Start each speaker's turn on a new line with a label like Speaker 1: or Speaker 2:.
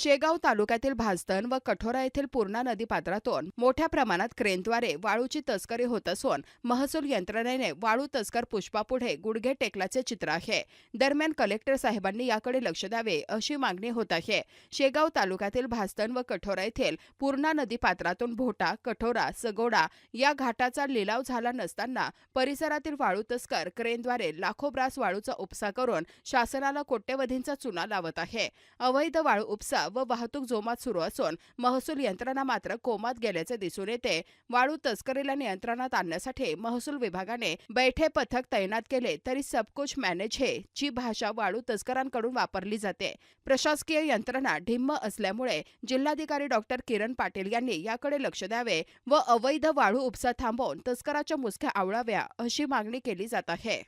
Speaker 1: शेगाव तालुक्यातील भाजतन व कठोरा येथील पूर्णा नदी पात्रातून मोठ्या प्रमाणात क्रेनद्वारे वाळूची तस्करी होत असून महसूल यंत्रणेने वाळू तस्कर पुष्पापुढे गुडघे टेकल्याचे चित्र आहे. दरम्यान कलेक्टर साहेबांनी याकडे लक्ष द्यावे अशी मागणी होत आहे. शेगाव तालुक्यातील भाजतन व कठोरा येथील पूर्णा नदी पात्रातून भोटा कठोरा सगोडा या घाटाचा लिलाव झाला नसताना परिसरातील वाळू तस्कर क्रेनद्वारे लाखो ब्रास वाळूचा उपसा करून शासनाला कोट्यवधींचा चुना लावत आहे. अवैध वाळू उपसा व वाहतूक जोमात सुरू असून महसूल यंत्रणा मात्र कोमात गेल्याचे दिसून येते. वाळू तस्करीला नियंत्रणात आणण्यासाठी महसूल विभागाने बैठे पथक तैनात केले तरी सबकुछ मॅनेज हे जी भाषा वाळू तस्करांकडून वापरली जाते. प्रशासकीय यंत्रणा ढिम्म असल्यामुळे जिल्हाधिकारी डॉक्टर किरण पाटील यांनी याकडे लक्ष द्यावे व अवैध वाळू उपसा थांबवून तस्कराच्या मुसक्या आवळाव्या अशी मागणी केली जात आहे.